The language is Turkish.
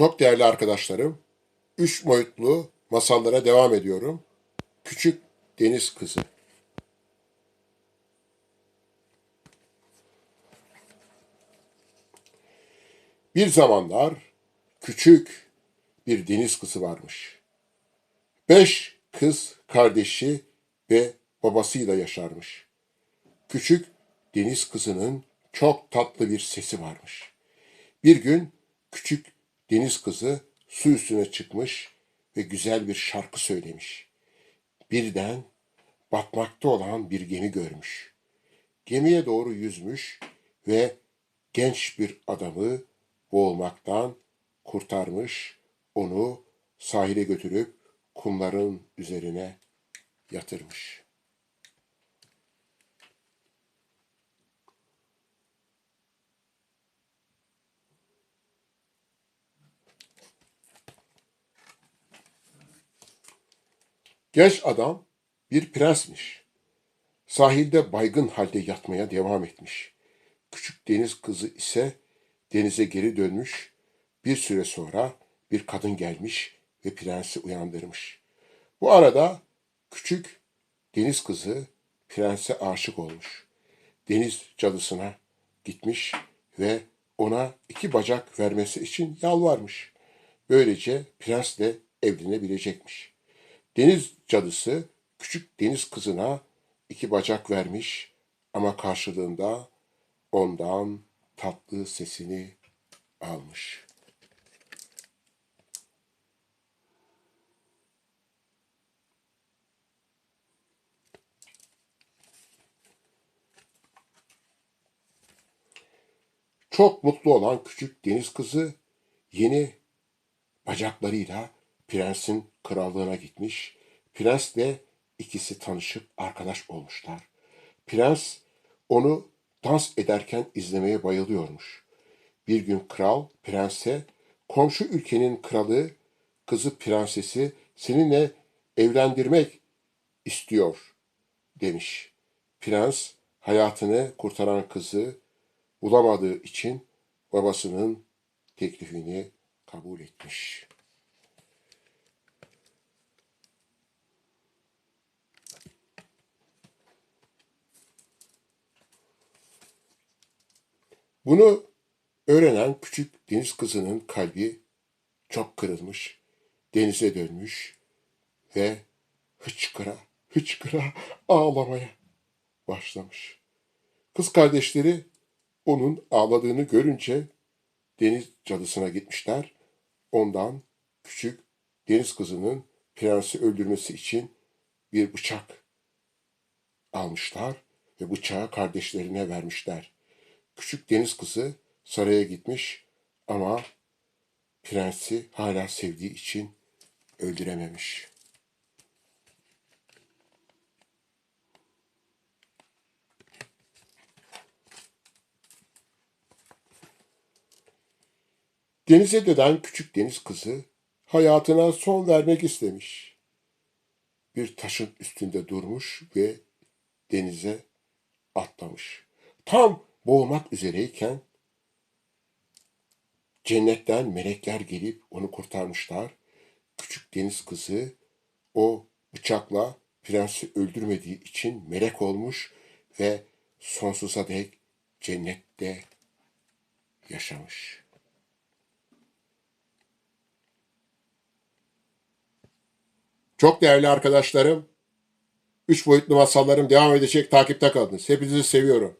Çok değerli arkadaşlarım, üç boyutlu masallara devam ediyorum. Küçük Deniz Kızı. Bir zamanlar küçük bir deniz kızı varmış. Beş kız kardeşi ve babasıyla yaşarmış. Küçük deniz kızının çok tatlı bir sesi varmış. Bir gün küçük deniz kızı su üstüne çıkmış ve güzel bir şarkı söylemiş. Birden batmakta olan bir gemi görmüş. Gemiye doğru yüzmüş ve genç bir adamı boğulmaktan kurtarmış, onu sahile götürüp kumların üzerine yatırmış. Genç adam bir prensmiş. Sahilde baygın halde yatmaya devam etmiş. Küçük deniz kızı ise denize geri dönmüş. Bir süre sonra bir kadın gelmiş ve prensi uyandırmış. Bu arada küçük deniz kızı prense aşık olmuş. Deniz cadısına gitmiş ve ona iki bacak vermesi için yalvarmış. Böylece prensle evlenebilecekmiş. Deniz cadısı küçük deniz kızına iki bacak vermiş ama karşılığında ondan tatlı sesini almış. Çok mutlu olan küçük deniz kızı yeni bacaklarıyla prensin krallığına gitmiş. Prensle ikisi tanışıp arkadaş olmuşlar. Prens onu dans ederken izlemeye bayılıyormuş. Bir gün kral prense komşu ülkenin kralı kızı prensesi seninle evlendirmek istiyor demiş. Prens hayatını kurtaran kızı bulamadığı için babasının teklifini kabul etmiş. Bunu öğrenen küçük deniz kızının kalbi çok kırılmış, denize dönmüş ve hıçkıra hıçkıra ağlamaya başlamış. Kız kardeşleri onun ağladığını görünce deniz cadısına gitmişler. Ondan küçük deniz kızının prensi öldürmesi için bir bıçak almışlar ve bıçağı kardeşlerine vermişler. Küçük deniz kızı saraya gitmiş ama prensi hala sevdiği için öldürememiş. Denize dönen küçük deniz kızı hayatına son vermek istemiş. Bir taşın üstünde durmuş ve denize atlamış. Tam boğulmak üzereyken cennetten melekler gelip onu kurtarmışlar. Küçük deniz kızı o bıçakla prensi öldürmediği için melek olmuş ve sonsuza dek cennette yaşamış. Çok değerli arkadaşlarım, üç boyutlu masallarım devam edecek takipte kaldınız. Hepinizi seviyorum.